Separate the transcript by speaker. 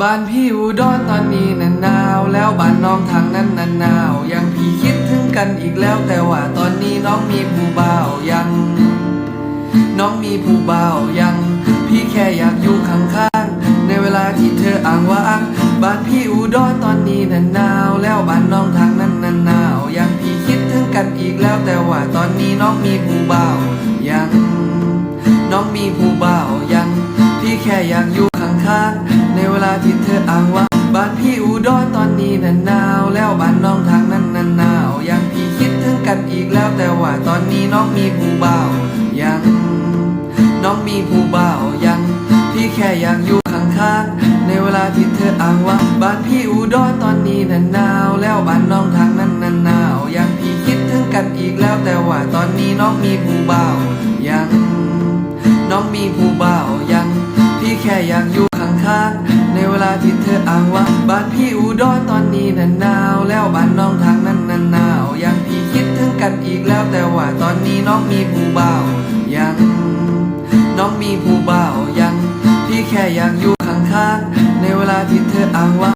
Speaker 1: บ้านพี่อุดรตอนนี้น่ะหนาว แล้วบ้านน้องทางนั้นน่ะหนาวยังพี่คิดถึงกันอีกแล้ว แต่ว่าตอนนี้น้องมีผู้บ่าวยัง น้องมีผู้บ่าวยัง พี่แค่อยากอยู่ข้างๆในเวลาที่เธออ้างว่างบ้านพี่อุดรตอนนี้น่ะหนาว แล้วบ้านน้องทางนั้นน่ะหนาวยังพี่คิดถึงกันอีกแล้ว แต่ว่าตอนนี้น้องมีผู้บ่าวยัง น้องมีผู้บ่าวยัง พี่แค่อยากอยู่ข้างๆ ลาที่เธออ้างว่าบ้านพี่อุดรตอนนี้น่ะหนาว แล้วบ้านน้องทางนั้นน่ะหนาวยังพี่คิดถึงกันอีกแล้วแต่ว่าตอนนี้น้องมีผู้บ่าวยัง น้องมีผู้บ่าวยัง พี่แค่อยากอยู่ข้างๆในเวลาที่เธออ้างว่าบ้านพี่อุดรตอนนี้น่ะหนาว แล้วบ้านน้องทางนั้นน่ะหนาวยังพี่คิดถึงกันอีกแล้วแต่ว่าตอนนี้น้องมีผู้บ่าวยัง อีกแล้วแต่ว่าตอนนี้น้องมีผู้บ่าวยัง น้องมีผู้บ่าวยัง พี่แค่อยากอยู่ข้างๆในเวลาที่เธออ้างว่า